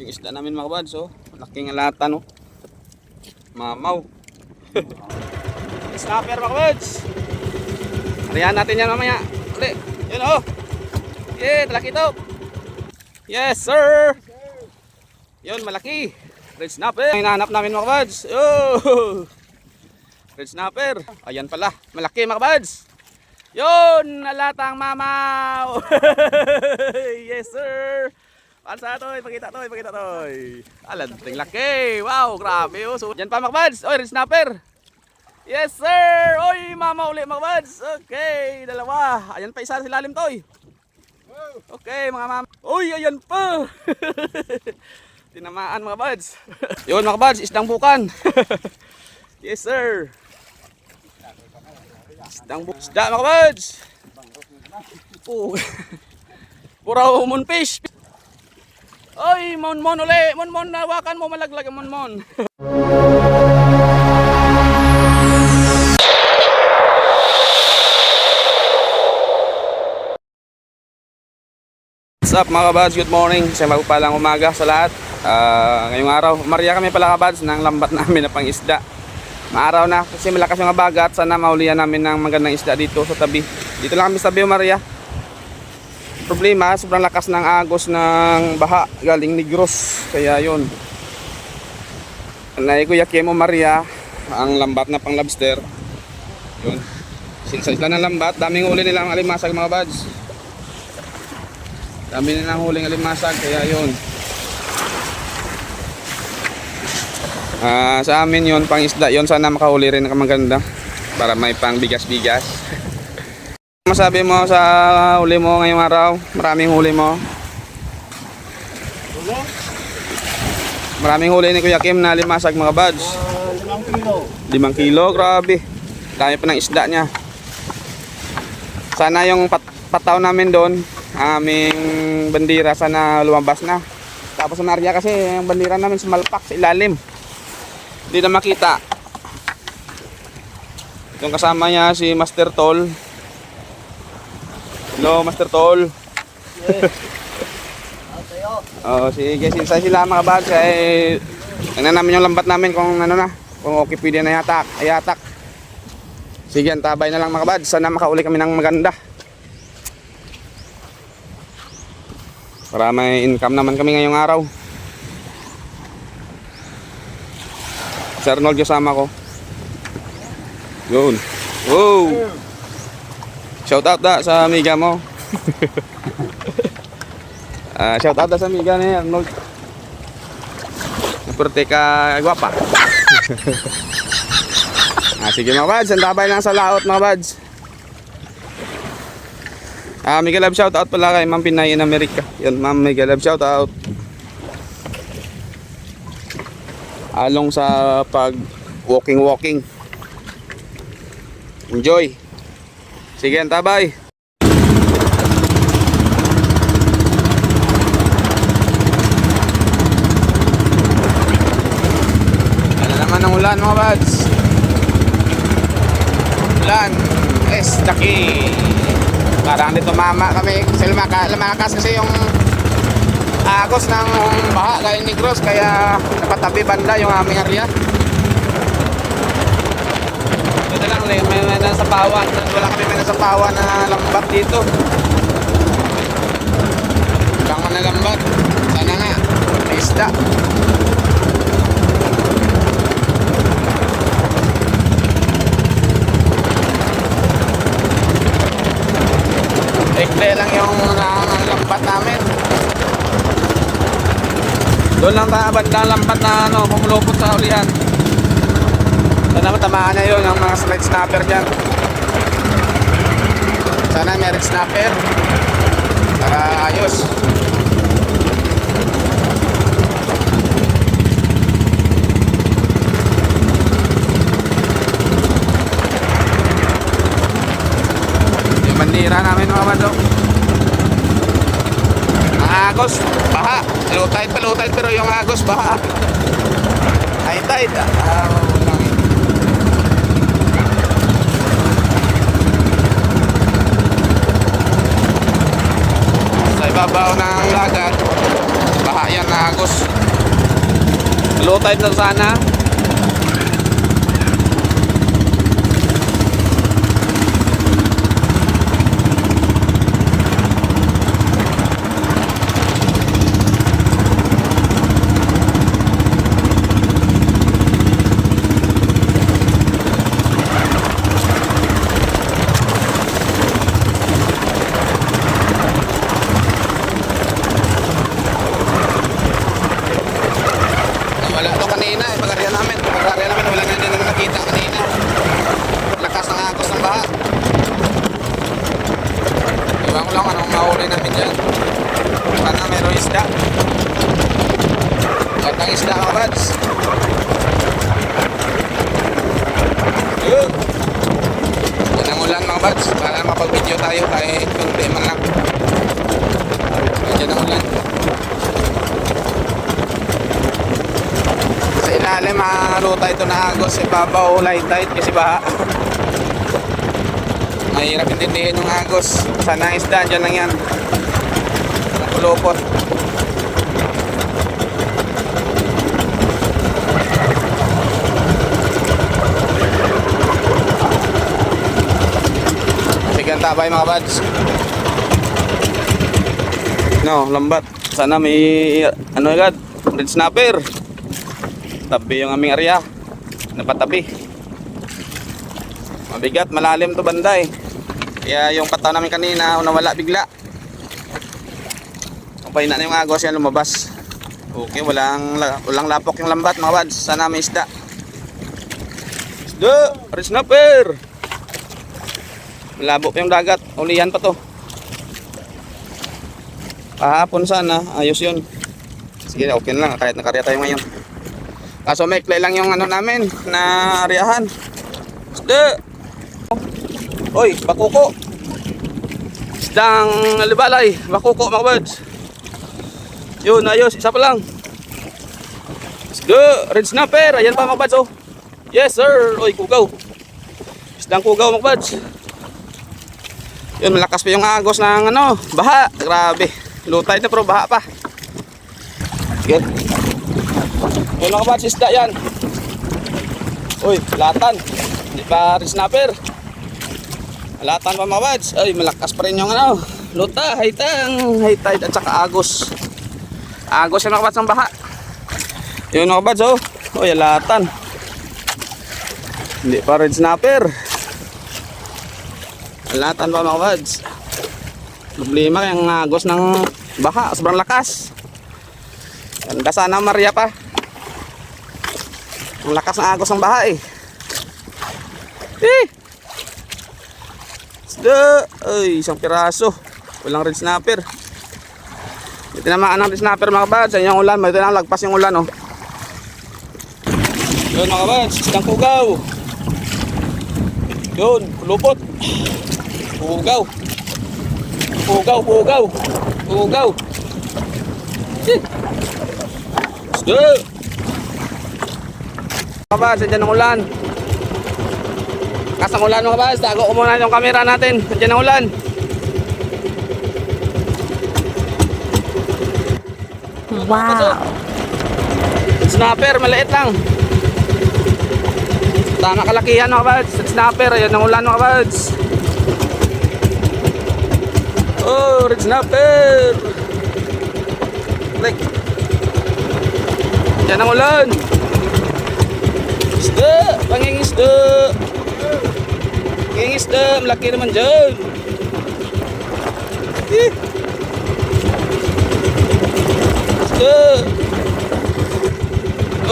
Yung isda namin mga buds, oh. Laking lata, no. Mamaw. Snapper mga buds. Arihan natin yan mamaya. Uli. Yun, oh. Yeah, talaki to. Yes, sir. Yun, malaki. Red snapper. Ang hinahanap namin mga buds. Oh. Red snapper. Ayan pala. Malaki mga buds. Yun, nalatang mamaw. yes, sir. Pansa to, ipakita to, ipakita to. Alanting laki. Wow, grabe oh. So, yan pa mga buds. Oy, snapper. Yes, sir. Oy, mama uli mga buds. Okay, dalawa. Ayan pa isa sa ilalim to. oy. Okay, mga mama. Uy, ayan pa. Tinamaan mga buds. Yun mga buds, isdang bukan. yes, sir. Isdang bukan. Isda mga buds. Oh. Pura umon fish. Oy, mon-mon uli. Mon-mon, nawakan mo malaglag ang mon-mon. What's up mga kabads? Good morning. Sa magpalang umaga sa lahat. Ah, ngayong araw, Maria kami pala kabads ng lambat namin na pang isda. Maaraw na kasi malakas yung abagat. Sana maulihan namin ng magandang isda dito sa tabi. Dito lang kami sa tabi, Maria. Problema, sobrang lakas ng agos ng baha galing Negros. Kaya yun. Nay Kuya Kemo Maria, ang lambat na pang lobster. Yun. Sinsa sila ng lambat, daming uli nilang alimasag mga buds. Dami na ng huling alimasag, kaya yun. Ah, sa amin yun, pang isda yun, sana makahuli rin na maganda para may pang bigas-bigas. Ano Masabi mo sa huli mo ngayong araw, maraming huli mo. Maraming huli ni Kuya Kim na limasag mga buds. limang kilo. 5 kilo, grabe. Dami pa ng isda niya. Sana yung pat pataw namin doon, aming bandira sana lumabas na. Tapos sa Maria kasi yung bandira namin sumalpak sa ilalim. Hindi na makita. Yung kasama niya si Master Tol. Hello Master Tol. Oh, sige, sinsay sila mga bags eh Tingnan namin yung lambat namin kung ano na, kung okay pwede na yatak, ayatak. Sige, antabay na lang mga bads. Sana makauli kami ng maganda. Para may income naman kami ngayong araw. Si Arnold kasama ko. Yun. Wow! Shout out da sa amiga mo. Ah, shout out da sa amiga ni Arnold. Naperte ka gwapa. ah, sige mga bads, antabay lang sa laot mga bads. Ah, Miguel Love shout out pala kay Ma'am Pinay in America. Yan, Ma'am Miguel Love shout out. Along sa pag walking walking. Enjoy. Sige, antabay. Yan na naman ang ulan mga bads. Ulan. Es, daki. Parang dito mama kami. Kasi lumaka, lumakas kasi yung agos ng baha galing Negros. Kaya napatabi banda yung aming area. Ito lang, may, may, may nasa pawan. Wala kami may nasa pawan na lambat dito. Bangon na lambat. Sana nga. May isda. Lang yung lambat namin. Doon lang ka bandang lambat na ano, pumulupot sa ulihan. Sana matamaan na yun ang mga slide snapper dyan. Sana red snapper. Para ayos. Yung bandira namin mga bandok. Ang agos, baha. Low tide pa low tide pero yung agos, baha. High tide. Ah, walang sa ibabaw ng lagat baha yan na agos. Low tide na sana. Wala to kanina eh, pag-area namin. Pag-area namin, wala na din nakita kanina. Lakas ng agos ng baha. Iwan ko lang anong mahuli namin dyan. Sana meron isda. Gandang isda mga bads. Yun. Yan ang ulan mga bads. Para mapag-video tayo kahit kunti man lang. Yan ang ulan. Sa ilalim, ruta ito na agos sa ibabaw, light tide kasi baha. Mahirap intindihin yung agos. Sana ang isda, dyan lang yan. Ang kulupot. Sige ang tabay mga bads. No, lambat. Sana may ano agad, red snapper. Tabi yung aming area. Napatabi. Mabigat, malalim to banda eh. Kaya yung pataw namin kanina, nawala bigla. Ang pahina na yung agos yan lumabas. Okay, walang, la- walang lapok yung lambat mga wads. Sana may isda. Isda! Red snapper! Malabo pa yung dagat. Ulihan pa to. Kahapon sana, ayos yun. Sige, okay na lang. Kahit nakarya tayo ngayon. Kaso may lang yung ano namin na ariyahan. Isda. Oy, bakuko. Isdang libalay. Bakuko mga buds. Yun, ayos. Isa pa lang. Isda. Red snapper. Ayan pa mga oh. Yes sir. Oy, kugaw. Isdang kugaw mga buds. Yun, malakas pa yung agos ng ano, baha. Grabe. Lutay na pero baha pa. Sige. Mga bats, isda yan. Uy, latan. Hindi pa rin snapper. Latan pa mga bats. Ay, malakas pa rin yung ano. Luta, haitang, high tide at saka agos. Agos yung mga ng baha. Yun mga oh. Uy, latan. Hindi pa rin snapper. Latan pa mga bats. Problema yung agos ng baha. Sobrang lakas. Ganda sana Maria pa. Ang lakas ng agos ng baha eh. Eh! Isda! Ay, isang piraso. Walang red snapper. May tinamaan ng red snapper mga bads. Yan yung ulan. May tinang lagpas yung ulan oh. Yun mga bads. Isang kugaw. Yun, kulupot. Pugaw. Pugaw, pugaw. Pugaw. Eh! Isda! Mga bas, dyan ang ulan. Kasang ulan mga bas, tago ko muna yung camera natin. Dyan ang ulan. Wow. Snapper, maliit lang. Tama kalakihan mga bas. Snapper, ayan ang ulan mga bas. Oh, red snapper. Like. Dyan ang ulan. Isda, pangingisda. Pangingisda, malaki naman dyan. Eh. Isda.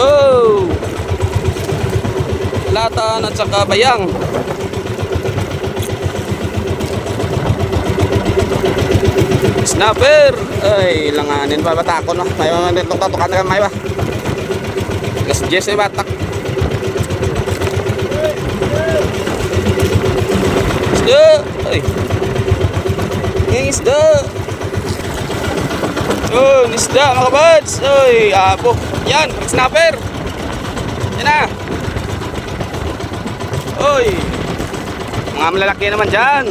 Oh. Latan at saka bayang. Snapper! Ay, langanin pa batakon no. May mga nitong tatukan na may ba. Gas Jess ay batak. isda! Ay! Yung isda! Yun, isda mga kabads! Uy, abo! Yan, snapper! Yan na! Uy! Mga malalaki naman dyan!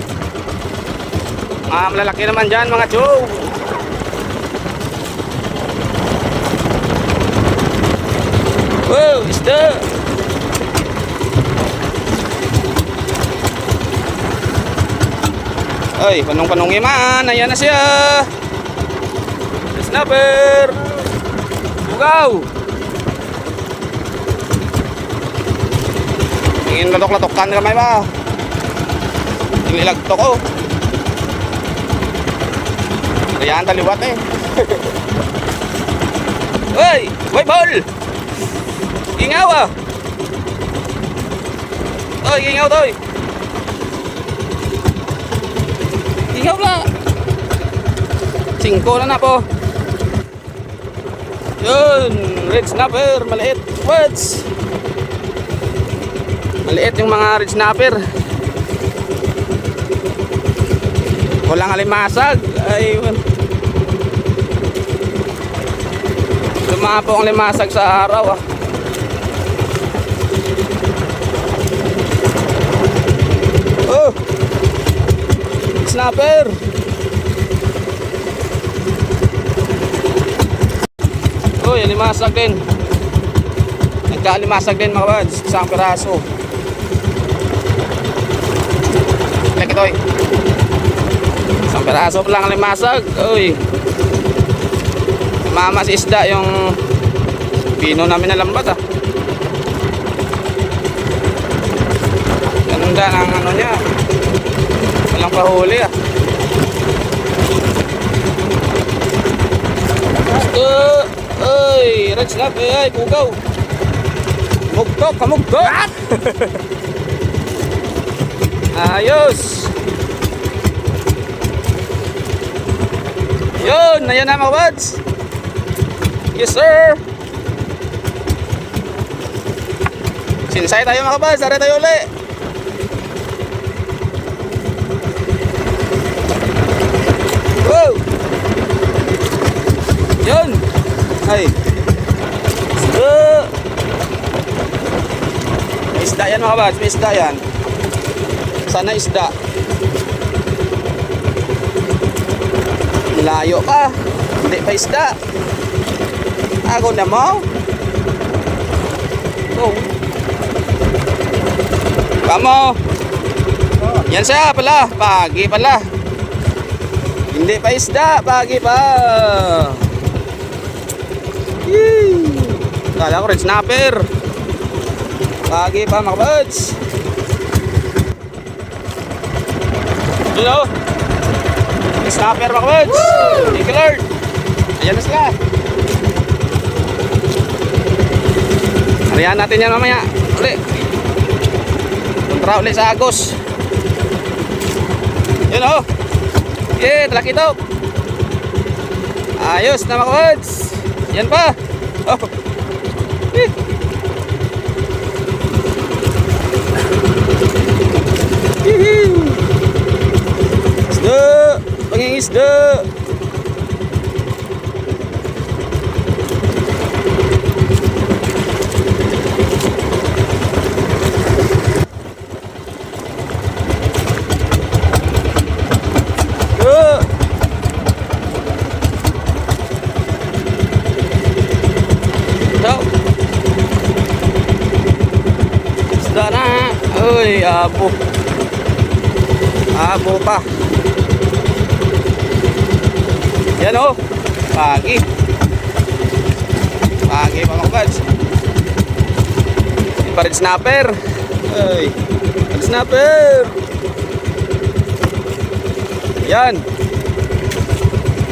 Mga malalaki naman dyan mga chow! Wow, isda! Ay, panong-panong iman. Ayan na siya. Snapper! Bugaw! Tingin latok-latokan kamay ba? Ililagto ko. Ayan, taliwat eh. Uy! Uy, ball! Ingaw ah! Toy, ingaw, toy! Ingaw la! Singko na na po. Yun! Red snapper, maliit. Words! Maliit yung mga red snapper. Walang alimasag. Ay, wal- Lumapo ang limasag sa araw ah. Oh! Snapper! Uy, limasag din. Nagkalimasag din mga bads. Isang piraso. Lagi to eh. Isang piraso pa lang ang limasag. Uy. Mama si isda yung pino namin na lambat ah. Ganun ang ano niya. Pahuli ah. Gusto! Uy! Red snap eh! Ay! Bugaw! Mugtok! Kamugtok! Ayos! Yun! Ayan na mga buds! Yes sir! Sinsay tayo mga buds! Tara tayo ulit! Wow! Yun! Ay! Isda! May isda yan mga buds! May isda yan! Sana isda! Layo pa! Hindi pa isda! Ako na mo? Oh! Kamo! Yan siya pala! Pagi pala! Hindi pa isda, pagi pa. Yee. Kala ko red snapper. Pagi pa mga. Yun o. Red snapper mga. Thank you Lord. Ayan na sila. Arihan natin yan mamaya. Uli. Kontra uli sa Agos. Yun o. Yeah, talaki ito. Ayos na mga buds. Yan pa. up. Abo. Abo pa. Yan o. Pagi. Pagi pa mga buds. Yung pa rin snapper. Red snapper. Yan.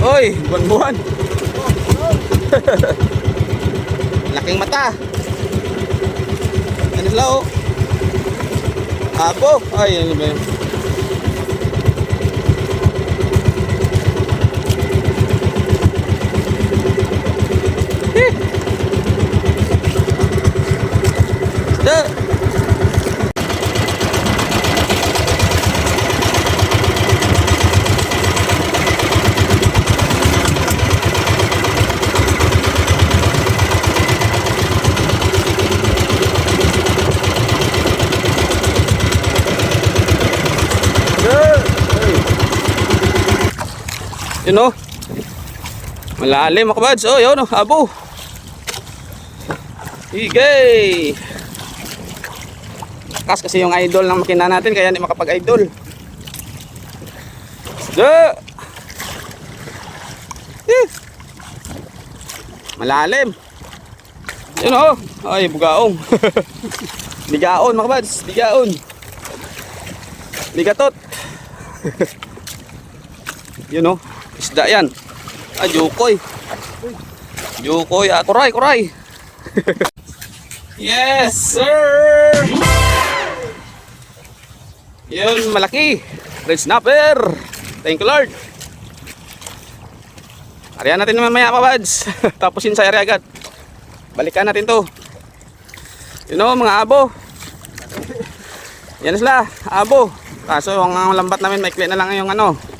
Uy, buwan-buwan. Laking mata. Ano sila oh? Abo. Ay, ano ba yun? Eh. Isda. Yun o. Malalim mga kabads. Oh, yun o. Abo. Higay! Kas kasi yung idol ng makina natin kaya hindi makapag-idol. Isda! Eh! Malalim. Yun oh. Ay, bugaong. Bigaon mga bads. Bigaon. Bigatot. Yun oh. Isda yan. Ah, jukoy. Jukoy. Ah, kuray, kuray. yes, sir! Yun, malaki. Red snapper. Thank you, Lord. Ariyan natin mamaya pa, buds. Tapusin sa area agad. Balikan natin to. Yun o, mga abo. Yan sila, abo. Kaso, ang lambat namin, maikli na lang yung ano.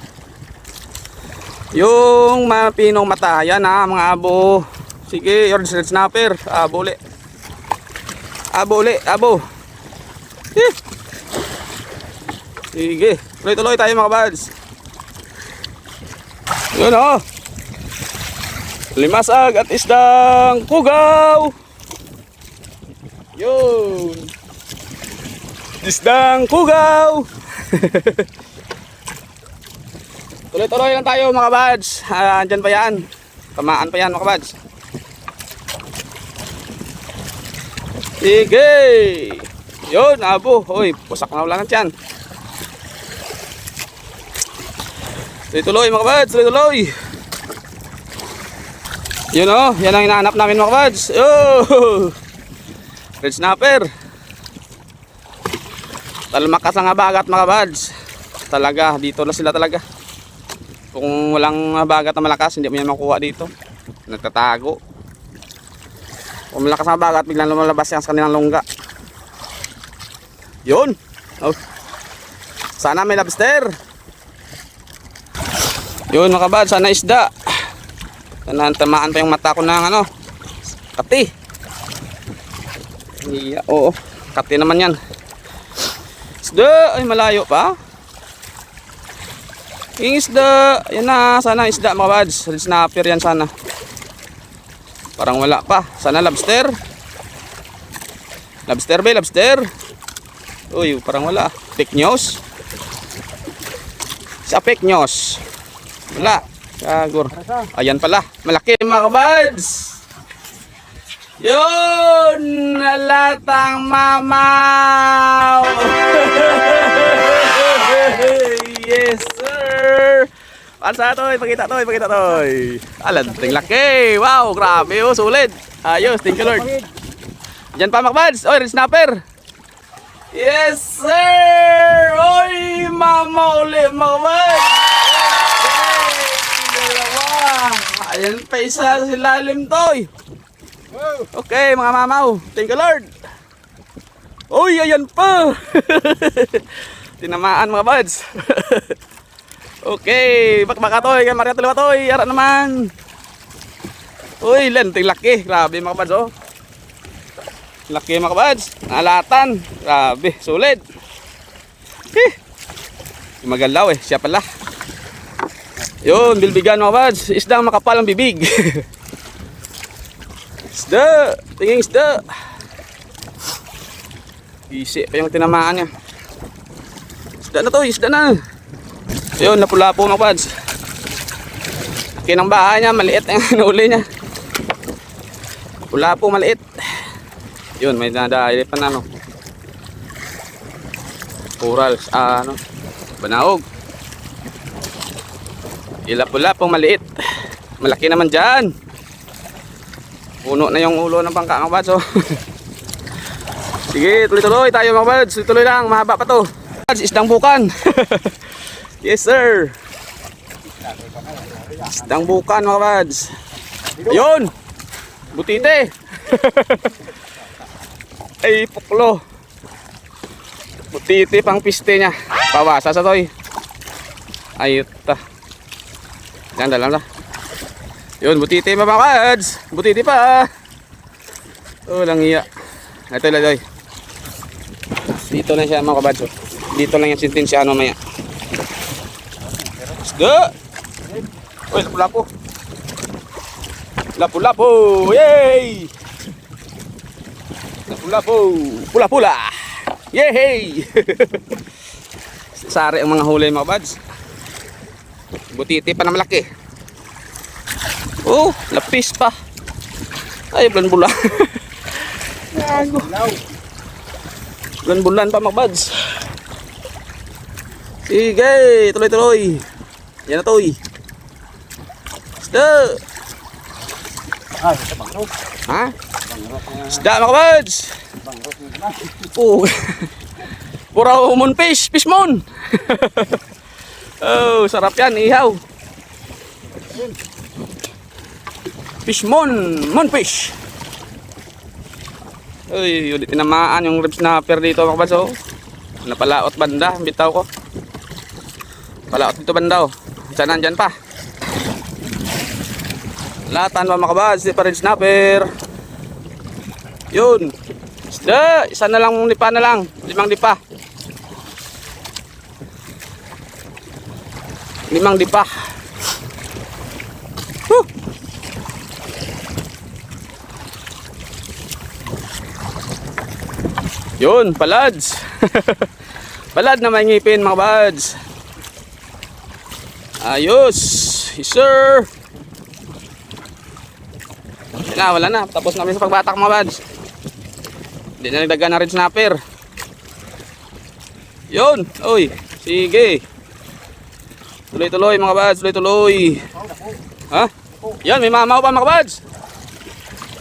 Yung mapinong mata, yan ha, mga abo. Sige, your red snapper. Abo uli. Abo uli, abo. Eh. Sige, tuloy-tuloy tayo mga buds. Yun o. Limasag at isdang pugaw. Yun. Isdang pugaw. Tuloy-tuloy lang tayo mga buds. Ah, andyan pa yan. Tamaan pa yan mga buds. Sige. Yun, abo. Hoy, pusak na ulangan dyan. Tuloy-tuloy mga buds. Tuloy-tuloy. Yun o, yan ang hinahanap namin mga buds. Oh! Red snapper. Talmakas ang bagat mga buds. Talaga, dito na sila talaga. Kung walang bagat na malakas, hindi mo yan makuha dito. Nagtatago. Kung malakas ang bagat, biglang lumalabas yan sa kanilang lungga. Yun. Oh. Sana may lobster. Yun mga buds, sana isda. Sana tamaan pa yung mata ko ng ano. Kati. Iya, oo. Kati naman yan. Isda. Ay, malayo pa. Yung isda. Yan na. Sana isda mga buds. Red snapper yan sana. Parang wala pa. Sana lobster. Lobster ba? Lobster. Uy, parang wala. Fake news. Sa fake news. Wala. Kagur. Ayan pala. Malaki mga kabads. Yun! Nalatang mamaw! sir! Pansa to, ipakita to, ipakita to. Alan, ting laki. Wow, grabe oh, sulit. Ayos, thank you Lord. Diyan pa mga kabads. Oy, snapper. Yes, sir! Oy, mama uli. Dalawa. Ayan pa isa sa lalim to. eh. Okay, mga mamaw. Thank you, Lord. Uy, ayan pa. Tinamaan mga buds. okay, bak baka toy, kay Maria Tulawa toy. Ara naman. Uy, lenting laki. Grabe mga buds, oh. Laki mga buds. Nalatan. Grabe, sulit. Eh. Magalaw eh, siya pala. Yun, bilbigan mga buds. Isdang makapal ang bibig. isda! Tingin isda! Isi pa yung tinamaan niya. Isda na to, isda na. Yun, napula po mga buds. Laki ng bahay niya, maliit ang nahuli niya. Pula po, maliit. Yun, may nadali pa na ano. Coral, ah, ano, banaog. Ila-pula pong maliit. Malaki naman dyan. Puno na yung ulo ng bangka mga bads. Oh. Sige, tuloy-tuloy tayo mga bads. Tuloy lang, mahaba pa to. Bads, isdang bukan. yes sir. Isdang bukan mga bads. Ayun. Butite. Ay, puklo. Butite pang piste niya. Pawasa sa toy. Ayut ta. Yan, dalam na. Yun, butiti mga kads. Butiti pa. Oh, lang iya. Ito lang, doy. Dito na siya mga kabads. Dito lang yung sintensya ano maya. Isda! Uy, lapu-lapu. Lapu-lapu! Yay! Lapo! Pula-pula! Yehey! Sari ang mga huli mga buds. Butiti pa na malaki. Oh, lapis pa. Ay, bulan-bulan. Gago. Bulan-bulan pa mga buds. Sige, tuloy-tuloy. Yan na to eh. Isda. Ah, ito bangro. Ha? Bangro pa nga. Isda mga buds. Bangro pa nga. Oh. Pura mon fish, fish mon. oh, sarap yan, ihaw. Fish mon, mon fish. Uy, tinamaan yung rib snapper dito mga kabads, oh. Napalaot banda, bitaw ko. Palaot dito banda, oh. Saan nandyan pa? Latan mga kabads, di pa rin snapper. Yun. Isda, isa na lang lipa na lang. Limang lipa. Limang lipa. Yun, palads. Palad na may ngipin mga buds. Ayos. Yes, sir. Na, wala na. Tapos namin sa pagbatak mga buds. Hindi na nagdagan na rin snapper. Yun. Uy. Sige. Tuloy-tuloy mga buds. Tuloy-tuloy. Ha? Yan. May mamaw pa mga buds.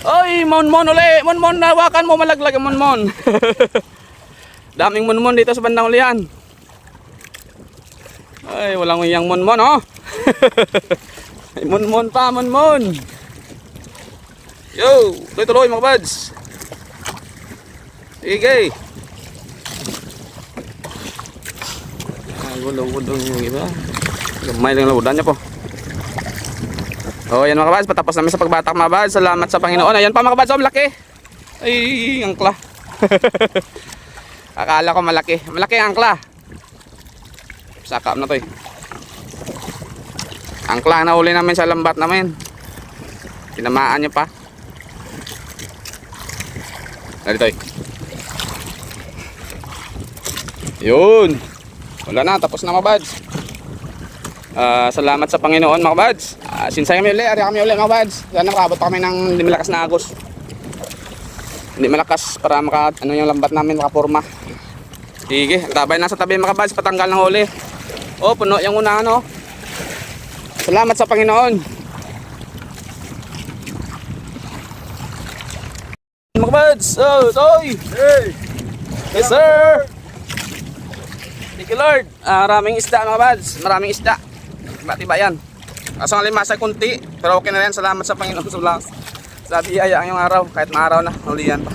Oy, mon-mon uli. Mon-mon. Nawakan mo malaglag mon-mon. Daming mon-mon dito sa bandang ulian. Ay, walang uyang mon-mon oh. May mon-mon pa, mon-mon. Yo, tuloy-tuloy mga buds. Sige. Ay, gulong-gulong yung iba. Gamay lang laudan niya po. Oh, yan mga kabads, patapos namin sa pagbatak mga kabads. Salamat sa Panginoon. Ayan pa mga kabads, oh, malaki. Ay, angkla. Akala ko malaki. Malaki ang angkla. Sakap na to eh. Angkla na uli namin sa lambat namin. Tinamaan niya pa. Narito eh. Yun. Wala na, tapos na mga buds. Ah, salamat sa Panginoon mga buds. Uh, sinsay kami ulit, ari kami ulit mga buds. Sana makabot pa kami ng hindi malakas na agos. Hindi malakas para maka, ano yung lambat namin, makaporma. Sige, tabay nasa tabi mga buds, patanggal ng huli. Oh, puno yung una ano. Salamat sa Panginoon. Mga buds, oh, toy! Hey! Yes, sir! Thank you, Lord. Ah, maraming isda, mga buds. Maraming isda. Tiba-tiba yan. Kaso nga limasa kunti. Pero okay na yan. Salamat sa Panginoon sa vlogs. Sa biyaya ang yung araw. Kahit maaraw na. Ulian pa.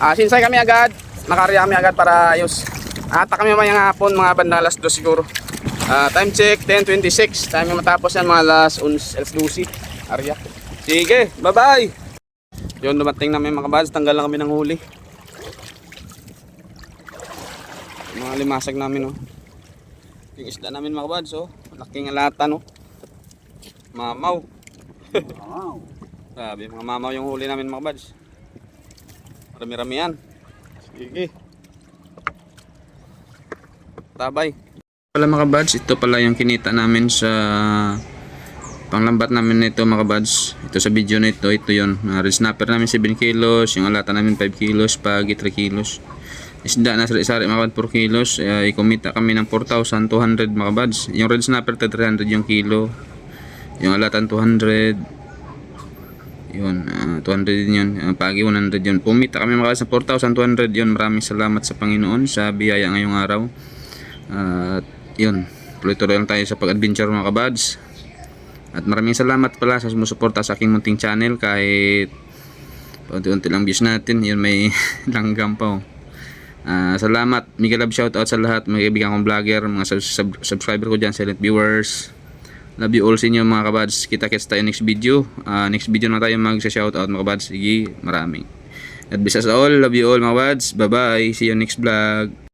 Ah, sinsay kami agad. Makarya kami agad para ayos. Ata kami mamayang hapon. Mga banda alas 2 siguro. Ah, time check 10.26. Time matapos yan mga alas 11 alas 12. Arya. Sige. Bye-bye. Yun, dumating namin mga buds. Tanggal lang kami ng huli. mga limasag namin oh. Yung isda namin mga buds oh. Laking alata no. Mamaw. Wow. Sabi mga mamaw yung huli namin mga buds. Marami-rami yan. Sige. Tabay. Pala mga buds, ito pala yung kinita namin sa panglambat namin nito mga buds. Ito sa video na ito, ito yun. Uh, red snapper namin 7 kilos, yung alata namin 5 kilos, pagi 3 kilos. Isda na sari-sari mga buds 4 kilos, uh, ikumita kami ng 4,200 mga buds. Yung red snapper 300 yung kilo. Yung alatan 200. Yun, ah, 200 din yun. Ah, pagi 100 yun. Pumita kami mga sa 4,200 yun. Maraming salamat sa Panginoon sa biyaya ngayong araw. At yun, tuloy-tuloy lang tayo sa pag-adventure mga kabads. At maraming salamat pala sa sumusuporta sa aking munting channel kahit unti-unti lang views natin. Yun may langgam pa oh. Ah, salamat. Mega love shoutout sa lahat. Mga kaibigan kong vlogger, mga sub- sub- subscriber ko dyan, silent viewers. Love you all sa inyo mga kabads. Kita-kits tayo next video. Ah, next video na tayo mag-shoutout mga kabads. Sige, maraming. Bless us all. Love you all mga kabads. Bye-bye. See you next vlog.